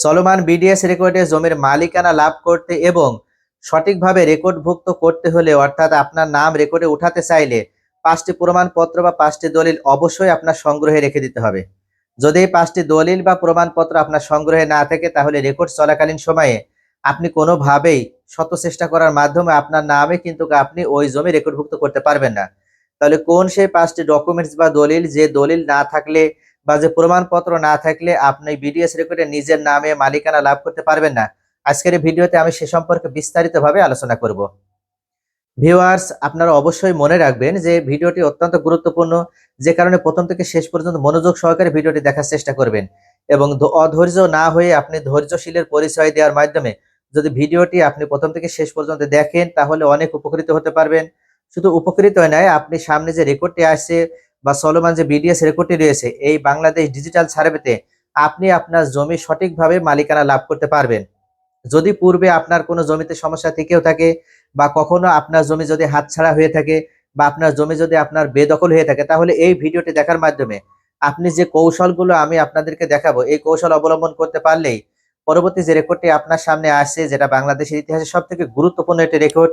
চলমান বিডিএস রেকর্ডে জমির মালিকানা লাভ করতে এবং সঠিকভাবে রেকর্ডভুক্ত করতে হলে অর্থাৎ আপনার নাম রেকর্ডে উঠাতে চাইলে পাঁচটি প্রমাণপত্র বা পাঁচটি দলিল অবশ্যই আপনার সংগ্রহে রেখে দিতে হবে। যদি এই পাঁচটি দলিল বা প্রমাণপত্র আপনার সংগ্রহে না থাকে, তাহলে রেকর্ড চলাকালীন সময়ে আপনি কোনোভাবেই শত চেষ্টা করার মাধ্যমে আপনার নামে কিন্তু আপনি ওই জমি রেকর্ডভুক্ত করতে পারবেন না। তাহলে কোন সেই পাঁচটি ডকুমেন্টস বা দলিল, যে দলিল না থাকলে বা যে প্রমাণপত্র না থাকলে আপনি বিডিএস রেকর্ডে নিজের নামে মালিকানা লাভ করতে পারবেন না। আজকের এই ভিডিওতে আমি সে সম্পর্কে বিস্তারিতভাবে আলোচনা করব। ভিউয়ার্স আপনারা অবশ্যই মনে রাখবেন যে ভিডিওটি অত্যন্ত গুরুত্বপূর্ণ, যে কারণে প্রথম থেকে শেষ পর্যন্ত মনোযোগ সহকারে ভিডিওটি দেখার চেষ্টা করবেন এবং অধৈর্য না হয়ে আপনি ধৈর্যশীলের পরিচয় দেওয়ার মাধ্যমে যদি ভিডিওটি আপনি প্রথম থেকে শেষ পর্যন্ত দেখেন, তাহলে অনেক উপকৃত হতে পারবেন। শুধু উপকৃত নয়, আপনি সামনে যে রেকর্ডটি আসছে বা চলমান যে বিডিএস রেকর্ডটি রয়েছে, এই বাংলাদেশ ডিজিটাল সার্ভেতে আপনি আপনার জমি সঠিকভাবে মালিকানা লাভ করতে পারবেন। যদি পূর্বে আপনার কোনো জমিতে সমস্যা থেকেও থাকে বা কখনো আপনার জমি যদি হাতছাড়া হয়ে থাকে বা আপনার জমি যদি আপনার বেদখল হয়ে থাকে, তাহলে এই ভিডিওটি দেখার মাধ্যমে আপনি যে কৌশলগুলো আমি আপনাদেরকে দেখাবো, এই কৌশল অবলম্বন করতে পারলেই পরবর্তী যে রেকর্ডটি আপনার সামনে আসছে যেটা বাংলাদেশের ইতিহাসে সব থেকে গুরুত্বপূর্ণ একটি রেকর্ড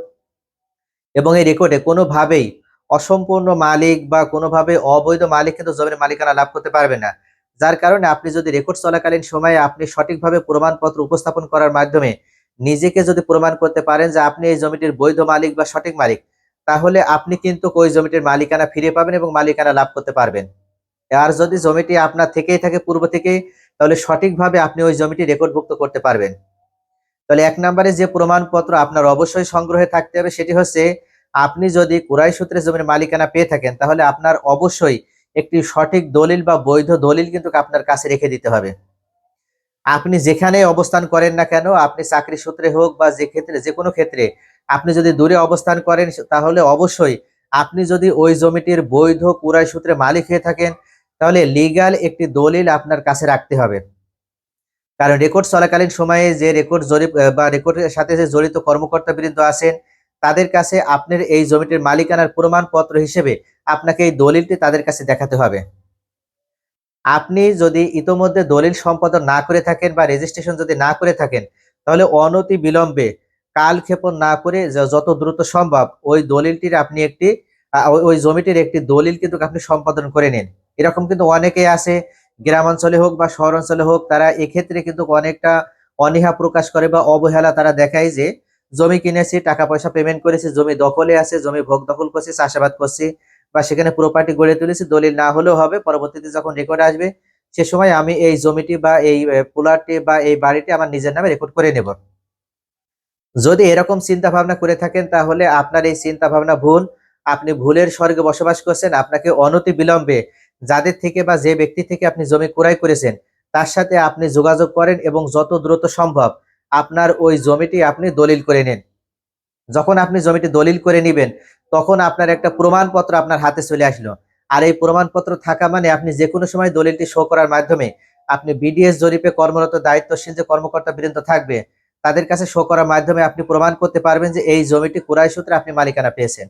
এবং এই রেকর্ডে কোনোভাবেই অসম্পূর্ণ মালিক বা কোনোভাবে অবৈধ মালিক কিন্তু জমির মালিকানা লাভ করতে পারবে না। যার কারণে আপনি যদি রেকর্ড চলাকালীন সময়ে আপনি সঠিকভাবে প্রমাণপত্র উপস্থাপন করার মাধ্যমে নিজেকে যদি প্রমাণ করতে পারেন যে আপনি এই জমিটির বৈধ মালিক বা সঠিক মালিক, তাহলে আপনি কিন্তু ওই জমিটির মালিকানা ফিরে পাবেন এবং মালিকানা লাভ করতে পারবেন। আর যদি জমিটি আপনার থেকেই থাকে পূর্ব থেকেই, তাহলে সঠিকভাবে আপনি ওই জমিটি রেকর্ডভুক্ত করতে পারবেন। তাহলে এক নম্বরে যে প্রমাণপত্র আপনার অবশ্যই সংগ্রহে থাকতে হবে সেটি হচ্ছে আপনি যদি কুরাই সূত্রে জমির মালিকানা পেয়ে থাকেন, তাহলে আপনার অবশ্যই একটি সঠিক দলিল বা বৈধ দলিল কিন্তু আপনার কাছে রেখে দিতে হবে। আপনি যেখানে অবস্থান করেন না কেন, আপনি চাকরি সূত্রে হোক বা যে ক্ষেত্রে, যে কোনো ক্ষেত্রে আপনি যদি দূরে অবস্থান করেন, তাহলে অবশ্যই আপনি যদি ওই জমিটির বৈধ কুরাই সূত্রে মালিক হয়ে থাকেন, তাহলে লিগ্যাল একটি দলিল আপনার কাছে রাখতে হবে। কারণ রেকর্ড চলাকালীন সময়ে যে রেকর্ড জরিপ, বা রেকর্ডের সাথে যে জড়িত কর্মকর্তা বৃন্দ আছেন তাদের কাছে আপনার এই জমিটির মালিকানার প্রমাণপত্র হিসেবে আপনাকে এই দলিলটি তাদের কাছে দেখাতে হবে। আপনি যদি ইতোমধ্যে দলিল সম্পাদন না করে থাকেন বা রেজিস্ট্রেশন যদি না করে থাকেন, তাহলে অনতি বিলম্বে কালক্ষেপণ না করে যত দ্রুত সম্ভব ওই দলিলটির আপনি একটি ওই- জমিটির একটি দলিল কিন্তু আপনি সম্পাদন করে নিন। এরকম কিন্তু অনেকেই আছে, গ্রামাঞ্চলে হোক বা শহর অঞ্চলে হোক, তারা এক্ষেত্রে কিন্তু অনেকটা অনীহা প্রকাশ করে বা অবহেলা তারা দেখায় যে জমি কিনেছি, টাকা পয়সা পেমেন্ট করেছি, জমি দখলে আছে, জমি ভোগ দখল করছি, চাষাবাদ করছি, বা সেখানে প্রপার্টি গড়ে তুলেছি, দলিল না হলেও হবে, পরবর্তীতে যখন রেকর্ড আসবে, সে সময় আমি এই জমিটি বা এই পোলারটি বা এই বাড়িটি আমার নিজের নামে রেকর্ড করে নেব। যদি এরকম চিন্তা ভাবনা করে থাকেন, তাহলে আপনার এই চিন্তা ভাবনা ভুল। আপনি ভুলের স্বর্গে বসবাস করছেন, আপনাকে অনতি বিলম্বে যাদের থেকে বা যে ব্যক্তি থেকে আপনি জমি ক্রয় করেছেন, তার সাথে আপনি যোগাযোগ করেন এবং যত দ্রুত সম্ভব আপনার ওই জমিটি আপনি দলিল করে নেন। যখন আপনি জমিটি দলিল করে নেবেন, তখন আপনার একটা প্রমাণপত্র আপনার হাতে চলে আসলো। আর এই প্রমাণপত্র থাকা মানে আপনি যে কোনো সময় দলিলটি শো করার মাধ্যমে আপনি বিডিএস জরিপে কর্মরত, দায়িত্বশীল যে কর্মকর্তা বৃন্দ থাকবে, তাদের কাছে শো করার মাধ্যমে আপনি প্রমাণ করতে পারবেন যে এই জমিটি কুরাই সূত্রে আপনি মালিকানা পেয়েছেন।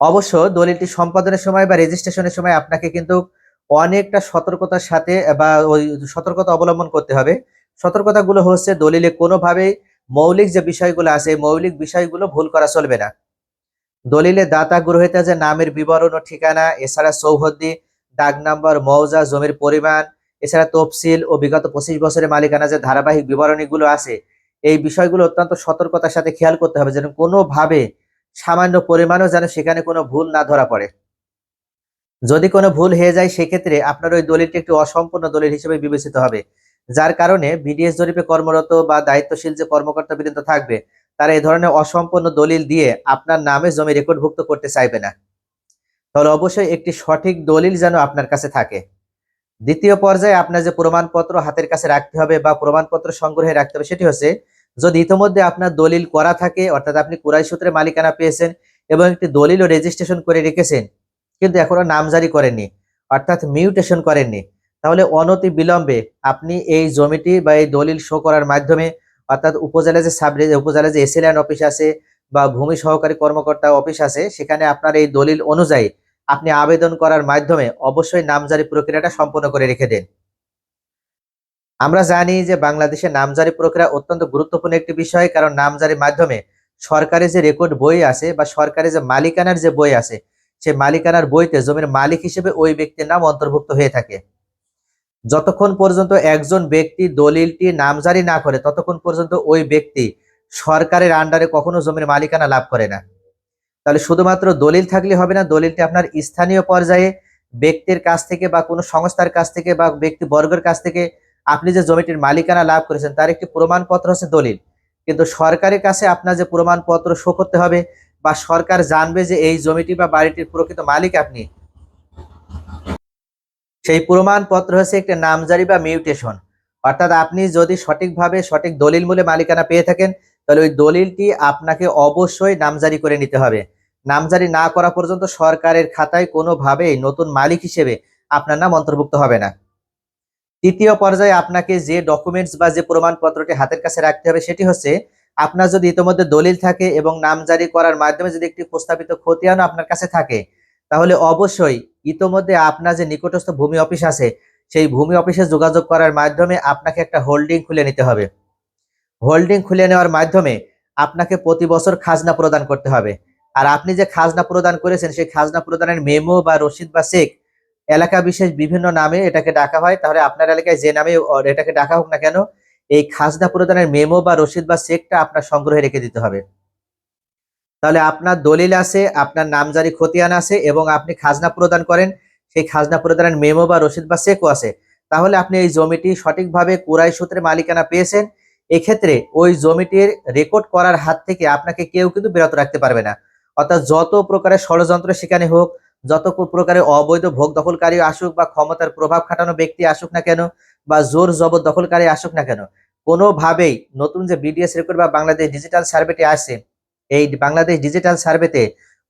অবশ্য দলিলটি সম্পাদনের সময় বা রেজিস্ট্রেশনের সময় আপনাকে কিন্তু অনেকটা সতর্কতার সাথে বা ওই সতর্কতা অবলম্বন করতে হবে। সতর্কতাগুলো হচ্ছে দলিলে কোনোভাবেই মৌলিক যে বিষয়গুলো আছে মৌলিক বিষয়গুলো ভুল করা চলবে না। দলিলে দাতা গ্রহীতা যে নামের বিবরণ ও ঠিকানা, এছাড়া সৌহদ্দি, দাগ নাম্বার, মৌজা, জমির পরিমাণ, এছাড়া তফসিল ও বিগত পঁচিশ বছরের মালিকানা যে ধারাবাহিক বিবরণীগুলো আছে, এই বিষয়গুলো অত্যন্ত সতর্কতার সাথে খেয়াল করতে হবে যেন কোনোভাবে সামান্য পরিমাণও যেন সেখানে কোনো ভুল না ধরা পড়ে। যদি কোনো ভুল হয়ে যায়, সেক্ষেত্রে আপনার ওই দলিলটি একটি অসম্পূর্ণ দলিল হিসেবে বিবেচিত হবে। যার কারণে বিডিএস জরিপে কর্মরত বা দায়িত্বশীল যে কর্মকর্তা বৃন্দ থাকবে, তারা এই ধরনের অসম্পূর্ণ দলিল দিয়ে আপনার নামে জমি রেকর্ডভুক্ত করতে চাইবে না। তাহলে অবশ্যই একটি সঠিক দলিল যেন আপনার কাছে থাকে। দ্বিতীয় পর্যায়ে আপনার যে প্রমাণপত্র হাতের কাছে রাখতে হবে বা প্রমাণপত্র সংগ্রহে রাখতে হবে, সেটি হচ্ছে যদি ইতিমধ্যে আপনার দলিল করা থাকে, অর্থাৎ আপনি কুরাই সূত্রে মালিকানা পেয়েছেন এবং একটি দলিল ও রেজিস্ট্রেশন করে রেখেছেন, কিন্তু এখনও নামজারি করেননি, অর্থাৎ মিউটেশন করেননি তাহলে অনতি বিলম্বে আপনি এই জমিটি বা এই দলিল শো করার মাধ্যমে, অর্থাৎ উপজেলা যে সাব উপজেলা যে এসিল্যান্ড অফিস আছে বা ভূমি সহকারী কর্মকর্তা অফিস আছে, সেখানে আপনার এই দলিল অনুযায়ী আপনি আবেদন করার মাধ্যমে অবশ্যই নামজারি প্রক্রিয়াটা সম্পন্ন করে রেখে দেন। আমরা জানি যে বাংলাদেশে নামজারি প্রক্রিয়া অত্যন্ত গুরুত্বপূর্ণ একটি বিষয়, কারণ নামজারির মাধ্যমে সরকারি যে রেকর্ড বই আছে বা সরকারি যে মালিকানার যে বই আছে সেই মালিকানার বইতে জমির মালিক হিসেবে ওই ব্যক্তির নাম অন্তর্ভুক্ত হয়ে থাকে। যতক্ষণ পর্যন্ত একজন ব্যক্তি দলিলটি নামজারি না করে, ততক্ষণ পর্যন্ত ওই ব্যক্তি সরকারের আন্ডারে কখনো জমির মালিকানা লাভ করে না। তাহলে শুধুমাত্র দলিল থাকলে হবে না, দলিলটি আপনার স্থানীয় পর্যায়ে ব্যক্তির কাছ থেকে বা কোনো সংস্থার কাছ থেকে বা ব্যক্তি বর্গের কাছ থেকে আপনি যে জমিটির মালিকানা লাভ করেছেন, তার একটি প্রমাণপত্র হচ্ছে দলিল। কিন্তু সরকারের কাছে আপনার যে প্রমাণপত্র শো করতে হবে বা সরকার জানবে যে এই জমিটি বা বাড়িটির প্রকৃত মালিক আপনি সেই প্রমাণপত্র হচ্ছে একটি নামজারি বা মিউটেশন। অর্থাৎ আপনি যদি সঠিকভাবে সঠিক দলিল মূলে মালিকানা পেয়ে থাকেন, তাহলে ওই দলিলটি আপনাকে অবশ্যই নামজারি করে নিতে হবে। নামজারি না করা পর্যন্ত সরকারের খাতায় কোনোভাবেই নতুন মালিক হিসেবে আপনার নাম অন্তর্ভুক্ত হবে না। তৃতীয় পর্যায়ে আপনাকে যে ডকুমেন্টস বা যে প্রমাণপত্রটি হাতের কাছে রাখতে হবে, সেটি হচ্ছে আপনার যদি ইতোমধ্যে দলিল থাকে এবং নামজারি করার মাধ্যমে যদি একটি প্রস্তাবিত খতিয়ানও আপনার কাছে থাকে তাহলে অবশ্যই ইতোমধ্যে আপনার যে নিকটস্থ ভূমি অফিস আছে, সেই ভূমি অফিসে যোগাযোগ করার মাধ্যমে আপনাকে একটা হোল্ডিং খুলে নিতে হবে। হোল্ডিং খুলে নেওয়ার মাধ্যমে আপনাকে প্রতি বছর খাজনা প্রদান করতে হবে। আর আপনি যে খাজনা প্রদান করেছেন, সেই খাজনা প্রদানের মেমো বা রসিদ বা চেক এলাকা বিশেষ বিভিন্ন নামে এটাকে ডাকা হয়। তাহলে আপনার এলাকায় যে নামে এটাকে ডাকা হোক না কেন, এই খাজনা প্রদানের মেমো বা রসিদ বা চেকটা আপনার সংগ্রহে রেখে দিতে হবে। তাহলে আপনার দলিল আছে, আপনার নামজারি খতিয়ান আছে এবং আপনি খাজনা প্রদান করেন, সেই খাজনা প্রদানের মেমো বা রসিদ বা চেকও আছে। তাহলে আপনি এই জমিটি সঠিকভাবে কুরাই সূত্রে মালিকানা পেয়েছেন, এক্ষেত্রে ওই জমিটির রেকর্ড করার হাত থেকে আপনাকে কেউ কিন্তু বিরত রাখতে পারবে না। অর্থাৎ যত প্রকারের ষড়যন্ত্র সেখানে হোক, যত প্রকারের অবৈধ ভোগ দখলকারী আসুক বা ক্ষমতার প্রভাব খাটানো ব্যক্তি আসুক না কেন, বা জোর জবর দখলকারী আসুক না কেন, কোনোভাবেই নতুন যে বিডিএস রেকর্ড বা বাংলাদেশ ডিজিটাল সার্ভেটি আসে এই বাংলাদেশ ডিজিটাল সার্ভেতে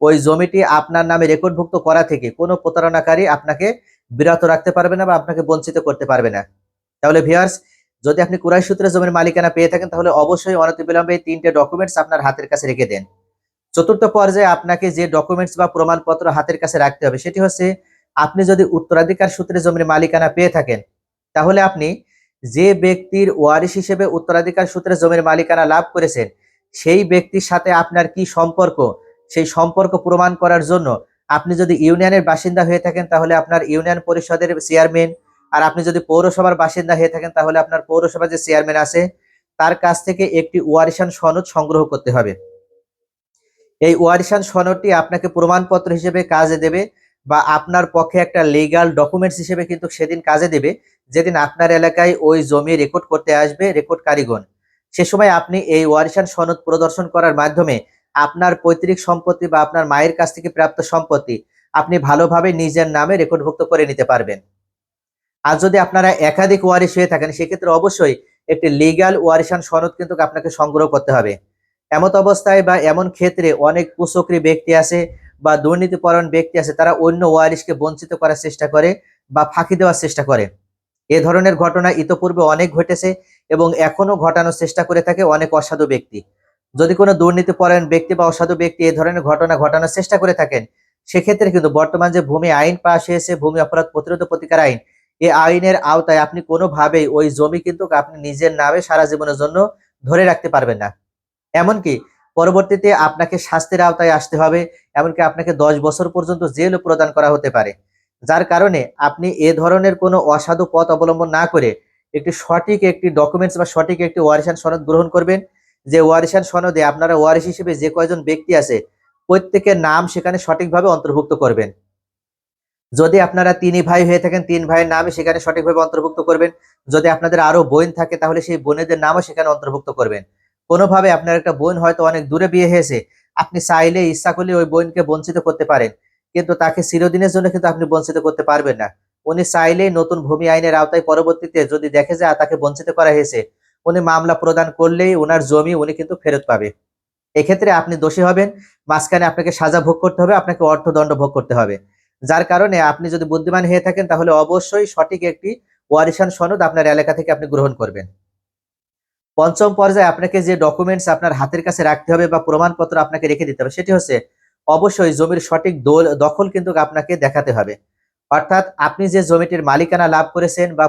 ওই জমিটি আপনার নামে রেকর্ডভুক্ত করা থেকে কোনো প্রতারণাকারী আপনাকে বিরত রাখতে পারবে না বা আপনাকে বঞ্চিত করতে পারবে না। তাহলে ভিউয়ার্স যদি আপনি কুরাই সূত্রে জমির মালিকানা পেয়ে থাকেন, তাহলে অবশ্যই অনতিবিলম্বে এই তিনটে ডকুমেন্টস আপনার হাতের কাছে রেখে দেন। চতুর্থ পর্যায়ে আপনাকে যে ডকুমেন্টস বা প্রমাণপত্র হাতের কাছে রাখতে হবে, সেটি হচ্ছে আপনি যদি উত্তরাধিকার সূত্রে জমির মালিকানা পেয়ে থাকেন, তাহলে আপনি যে ব্যক্তির ওয়ারিশ হিসেবে উত্তরাধিকার সূত্রে জমির মালিকানা লাভ করেছেন সেই ব্যক্তির সাথে আপনার কি সম্পর্ক? সেই সম্পর্ক প্রমাণ করার জন্য আপনি যদি ইউনিয়নের বাসিন্দা হয়ে থাকেন, তাহলে আপনার ইউনিয়ন পরিষদের চেয়ারম্যান আর আপনি যদি পৌরসভার বাসিন্দা হয়ে থাকেন, তাহলে আপনার পৌরসভার যে চেয়ারম্যান আছে, তার কাছ থেকে একটি ওয়ারিশান সনদ সংগ্রহ করতে হবে। এই ওয়ারিশান সনদটি আপনাকে প্রমাণপত্র হিসেবে কাজে দেবে বা আপনার পক্ষে একটা লিগাল ডকুমেন্টস হিসেবে কিন্তু সেদিন কাজে দেবে, যেদিন আপনার এলাকায় ওই জমি রেকর্ড করতে আসবে রেকর্ড কারিগণ সে সময় আপনি এই ওয়ারিশান সনদ প্রদর্শন করার মাধ্যমে আপনার পৈতৃক সম্পত্তি বা আপনার মায়ের কাছ থেকে প্রাপ্ত সম্পত্তি আপনি ভালোভাবে নিজের নামে রেকর্ডভুক্ত করে নিতে পারবেন। আর যদি আপনারা একাধিক ওয়ারিশ হয়ে থাকেন, সেক্ষেত্রে অবশ্যই একটি লিগাল ওয়ারিশান সনদ কিন্তু আপনাকে সংগ্রহ করতে হবে। এমত অবস্থায় বা এমন ক্ষেত্রে অনেক কুচক্রী ব্যক্তি আছে বা দুর্নীতিপরণ ব্যক্তি আছে, তারা অন্য ওয়ারিশকে বঞ্চিত করার চেষ্টা করে বা ফাঁকি দেওয়ার চেষ্টা করে। এ ধরনের ঘটনা ইতোপূর্বে অনেক ঘটেছে। এবং এখনও ঘটানোর চেষ্টা করে থাকে অনেক অসাধু ব্যক্তি। যদি কোনো দুর্নীতিপরায়ণ ব্যক্তি বা অসাধু ব্যক্তি এ ধরনের ঘটনা ঘটানোর চেষ্টা করে থাকেন, সেক্ষেত্রে কিন্তু বর্তমান যে ভূমি আইন পাশ হয়েছে, ভূমি অপরাধ প্রতিরোধ প্রতিকার আইন এই আইনের আওতায় আপনি কোনোভাবেই ওই জমি কিন্তু আপনি নিজের নামে সারা জীবনের জন্য ধরে রাখতে পারবেন না। এমনকি পরবর্তীতে আপনাকে শাস্তির আওতায় আসতে হবে, এমনকি আপনাকে দশ বছর পর্যন্ত জেলও প্রদান করা হতে পারে। যার কারণে আপনি এ ধরনের কোনো অসাধু পথ অবলম্বন না করে একটি সঠিক একটি ডকুমেন্টস বা সঠিক একটি ওয়ারিশান সনদ গ্রহণ করবেন। যে ওয়ারিশান সনদে আপনারা ওয়ারিশ হিসেবে যে কয়জন ব্যক্তি আছে, প্রত্যেকের নাম সেখানে সঠিকভাবে অন্তর্ভুক্ত করবেন। যদি আপনারা তিনি ভাই হয়ে থাকেন, তিন ভাইয়ের নামে সেখানে সঠিকভাবে অন্তর্ভুক্ত করবেন। যদি আপনাদের আরও বোন থাকে, তাহলে সেই বোনেদের নামও সেখানে অন্তর্ভুক্ত করবেন। কোনোভাবে আপনার একটা বোন হয়তো অনেক দূরে বিয়ে হয়েছে, আপনি চাইলে ইচ্ছা করলে ওই বোনকে বঞ্চিত করতে পারেন। কিন্তু তাকে চিরদিনের জন্য কিন্তু আপনি বঞ্চিত করতে পারবেন না। উনি চাইলেই নতুন ভূমি আইনের আওতায় পরবর্তীতে যদি দেখে যে তাকে বঞ্চিত করা হয়েছে, উনি মামলা প্রদান করলেই ওনার জমি উনি কিন্তু ফেরত পাবে। এক্ষেত্রে আপনি দোষী হবেন, মাঝখানে আপনাকে সাজা ভোগ করতে হবে, আপনাকে অর্থদণ্ড ভোগ করতে হবে। যার কারণে আপনি যদি বুদ্ধিমান হয়ে থাকেন, তাহলে অবশ্যই সঠিক একটি ওয়ারিশান সনদ আপনার এলাকা থেকে আপনি গ্রহণ করবেন। পঞ্চম পর্যায়ে আপনাকে যে ডকুমেন্টস আপনার হাতের কাছে রাখতে হবে বা প্রমাণপত্র আপনাকে রেখে দিতে হবে, সেটি হচ্ছে অবশ্যই জমির সঠিক দখল কিন্তু আপনাকে দেখাতে হবে। অর্থাৎ আপনি যে জমিটির মালিকানা লাভ করেছেন বা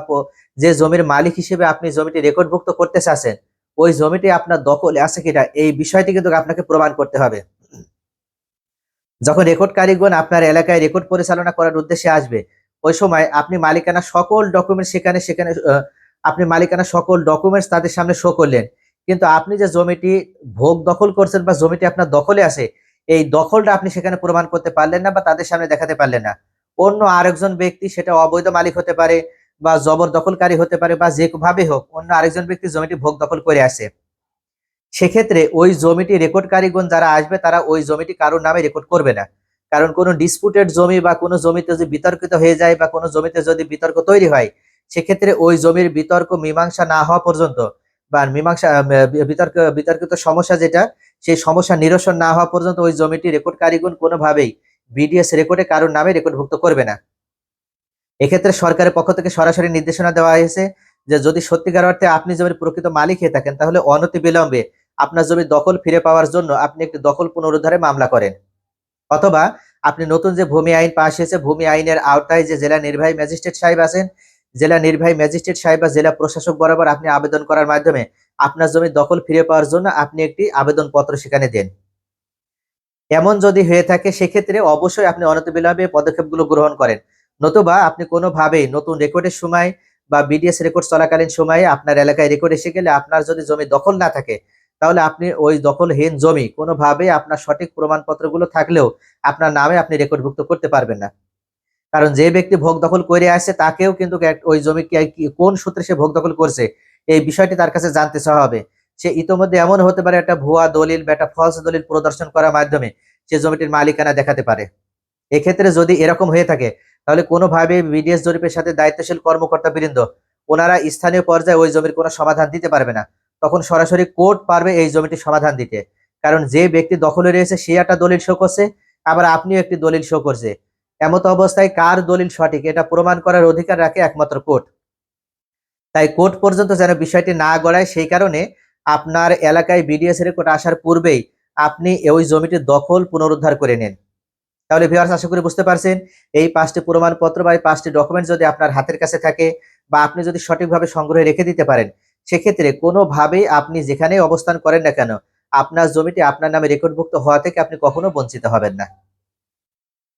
যে জমির মালিক হিসেবে আপনি জমিটি রেকর্ডভুক্ত করতে চাচ্ছেন, ওই জমিটি আপনার দখলে আছে কিনা এই বিষয়টি কিন্তু আপনাকে প্রমাণ করতে হবে। যখন রেকর্ডকারীগণ আপনার এলাকায় রেকর্ড পরিচালনা করার উদ্দেশ্যে আসবে, ওই সময় আপনি মালিকানা সকল ডকুমেন্ট সেখানে সেখানে আপনি মালিকানা সকল ডকুমেন্টস তাদের সামনে শো করলেন। কিন্তু আপনি যে জমিটি ভোগ দখল করছেন বা জমিটি আপনার দখলে আছে, এই দখলটা আপনি সেখানে প্রমাণ করতে পারলেন না বা তাদের সামনে দেখাতে পারলেন না। অন্য আরেকজন ব্যক্তি সেটা অবৈধ মালিক হতে পারে বা জবরদখলকারী হতে পারে বা যে ভাবে হোক, অন্য আরেকজন ব্যক্তি জমিটি ভোগ দখল করে আসে। সেক্ষেত্রে ওই জমিটি রেকর্ডকারীগণ যারা আসবে, তারা ওই জমিটি কারোর নামে রেকর্ড করবে না। কারণ কোনো ডিসপুটেড জমি বা কোনো জমিতে যদি বিতর্কিত হয়ে যায় বা কোনো জমিতে যদি বিতর্ক তৈরি হয়, সেক্ষেত্রে ওই জমির বিতর্ক মীমাংসা না হওয়া পর্যন্ত বা মীমাংসা বিতর্ক, বিতর্কিত সমস্যা যেটা, সেই সমস্যা নিরসন না হওয়া পর্যন্ত ওই জমিটি রেকর্ডকারীগণ কোনোভাবেই বিডিএস রেকর্ডে কারোর নামে রেকর্ডভুক্ত করবে না। এক্ষেত্রে সরকারের পক্ষ থেকে সরাসরি নির্দেশনা দেওয়া হয়েছে যে, যদি সত্যিকার অর্থে আপনি জমির প্রকৃত মালিক হয়ে থাকেন, তাহলে অনতি বিলম্বে আপনার জমির দখল ফিরে পাওয়ার জন্য আপনি একটি দখল পুনরুদ্ধারে মামলা করেন। অথবা আপনি নতুন যে ভূমি আইন পাশ হয়েছে, ভূমি আইনের আওতায় যে জেলা নির্বাহী ম্যাজিস্ট্রেট সাহেব আছেন, জেলা নির্বাহী ম্যাজিস্ট্রেট সাহেব বা জেলা প্রশাসক বরাবর আপনি আবেদন করার মাধ্যমে আপনার জমির দখল ফিরে পাওয়ার জন্য আপনি একটি আবেদন পত্র সেখানে দেন। এমন যদি হয়ে থাকে, সেক্ষেত্রে অবশ্যই আপনি অনতিবিলম্বে পদক্ষেপগুলো গ্রহণ করেন। নতুবা আপনি কোনোভাবেই নতুন রেকর্ডের সময় বা বিডিএস রেকর্ড চলাকালীন সময়ে আপনার এলাকায় রেকর্ড এসে গেলে আপনার যদি জমি দখল না থাকে, তাহলে আপনি ওই দখলহীন জমি কোনোভাবে আপনার সঠিক প্রমাণপত্রগুলো থাকলেও আপনার নামে আপনি রেকর্ডভুক্ত করতে পারবেন না। কারণ যে ব্যক্তি ভোগ দখল করে আসছে, তাকেও কিন্তু ওই জমি কোন সূত্রে সে ভোগ দখল করছে, এই বিষয়টি তার কাছে জানতে চাওয়া হবে। সে ইতোমধ্যে এমন হতে পারে একটা ভুয়া দলিল বা একটা ফলস দলিল প্রদর্শন করার মাধ্যমে সে জমিটির মালিকানা দেখাতে পারে। এক্ষেত্রে যদি এরকম হয়ে থাকে, তাহলে কোনোভাবে বিডিএস জরিপের সাথে দায়িত্বশীল কর্মকর্তা বৃন্দ ওনারা স্থানীয় পর্যায়ে ওই জমির কোনো সমাধান দিতে পারবে না। তখন সরাসরি কোর্ট পারবে এই জমিটির সমাধান দিতে। কারণ যে ব্যক্তি দখলে রয়েছে, সে একটা দলিল শো করছে, আবার আপনিও একটি দলিল শো করছে। এমত অবস্থায় কার দলিল সঠিক, এটা প্রমাণ করার অধিকার রাখে একমাত্র কোর্ট। তাই কোর্ট পর্যন্ত যেন বিষয়টি না গড়ায়, সেই কারণে আপনার এলাকায় বিডিএস রেকর্ড আসার পূর্বেই আপনি ওই জমিটির দখল পুনরুদ্ধার করে নেন। তাহলে ভিউয়ার্স আশা করি বুঝতে পারছেন, এই পাঁচটি প্রমাণপত্র বা এই পাঁচটি ডকুমেন্ট যদি আপনার হাতের কাছে থাকে বা আপনি যদি সঠিকভাবে সংগ্রহে রেখে দিতে পারেন, সেক্ষেত্রে কোনোভাবেই আপনি যেখানেই অবস্থান করেন না কেন, আপনার জমিটি আপনার নামে রেকর্ডভুক্ত হওয়া থেকে আপনি কখনো বঞ্চিত হবেন না।